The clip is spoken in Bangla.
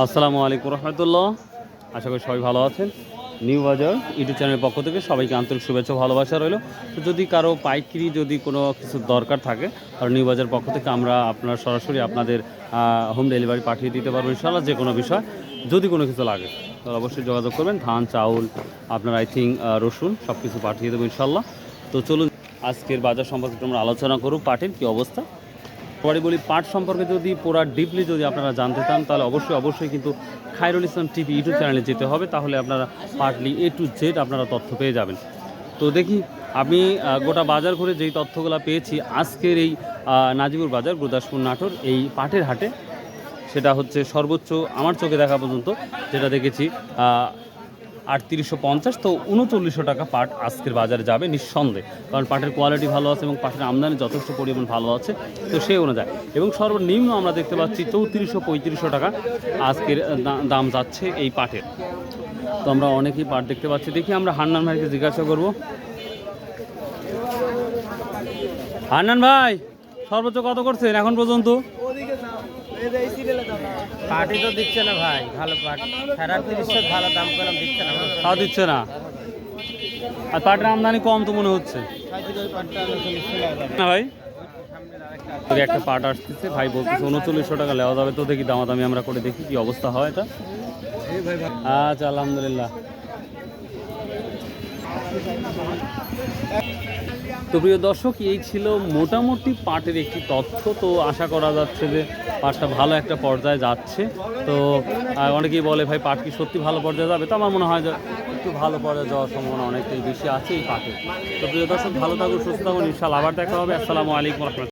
আসসালামু আলাইকুম রহমতুল্লাহ। আশা করি সবাই ভালো আছেন। নিউ বাজার ইউটিউব চ্যানেলের পক্ষ থেকে সবাইকে আন্তরিক শুভেচ্ছা ভালোবাসা রইল। তো যদি কারও পাইকারি যদি কোনো কিছু দরকার থাকে আর নিউ বাজার পক্ষ থেকে আমরা আপনার সরাসরি আপনাদের হোম ডেলিভারি পাঠিয়ে দিতে পারব ইনশাল্লাহ যে কোনো বিষয় যদি কোনো কিছু লাগে। তাহলে অবশ্যই যোগাযোগ করবেন। ধান, চাউল, আপনার আই থিঙ্ক রসুন সব কিছু পাঠিয়ে দেবো ইনশাল্লাহ তো চলুন আজকের বাজার সম্পর্কে আমরা আলোচনা করব পাটের কী অবস্থা? পরে বলি পাট সম্পর্কে যদি পুরা ডিপলি যদি আপনারা জানতে চান, তাহলে অবশ্যই অবশ্যই কিন্তু খায়রুল ইসলাম টিভি ইউটিউব চ্যানেলে যেতে হবে, তাহলে আপনারা পার্টলি এ টু জেড আপনারা তথ্য পেয়ে যাবেন। তো দেখি, আমি গোটা বাজার ঘুরে যেই তথ্যগুলো পেয়েছি, আজকের এই নাজিবুর বাজার, গুরদাসপুর নাটোর, এই পাটের হাটে, সেটা হচ্ছে সর্বোচ্চ, আমার চোখে দেখা পর্যন্ত, যেটা দেখেছি আটত্রিশশো পঞ্চাশ, তো উনচল্লিশশো টাকা পাট আজকের বাজারে যাবে নিঃসন্দেহে। কারণ পাটের কোয়ালিটি ভালো আছে এবং পাটের আমদানি যথেষ্ট পরিমাণ ভালো আছে, তো সেই অনুযায়ী। এবং সর্বনিম্ন আমরা দেখতে পাচ্ছি চৌত্রিশশো পঁয়ত্রিশশো টাকা আজকের দাম যাচ্ছে এই পাটের। তো আমরা অনেকেই পাট দেখতে পাচ্ছি। দেখি আমরা হান্নান ভাইকে জিজ্ঞাসা করব। হান্নান ভাই, সর্বোচ্চ কত করছেন এখন পর্যন্ত? পার্টি তো দিচ্ছে না ভাই ভালো পাট সাড়ে তিরিশশো ভালো দাম করলাম দিচ্ছে না। তা দিচ্ছে না। আর পাটের আমদানি কম তো মনে হচ্ছে। না ভাই? একটা পাট আসতেছে ভাই বলতেছে উনচল্লিশশো টাকা নেওয়া যাবে তো দেখি দামাদামি আমরা করে দেখি কি অবস্থা হয় এটা। আচ্ছা আলহামদুলিল্লাহ। তো প্রিয় দর্শক, এই ছিল মোটামুটি পাটের একটি তথ্য। তো আশা করা যাচ্ছে যে পাটটা ভালো একটা পর্যায়ে যাচ্ছে। তো অনেকেই বলে, ভাই, পাট কি সত্যি ভালো পর্যায়ে যাবে? তো আমার মনে হয় যে একটু ভালো পর্যায়ে যাওয়ার সম্ভাবনা অনেকটাই বেশি আছে এই পাটে। তো প্রিয় দর্শক, ভালো থাকুন, সুস্থ থাকুন। ইনশাল্লাহ আবার দেখা হবে। আসসালামু আলাইকুম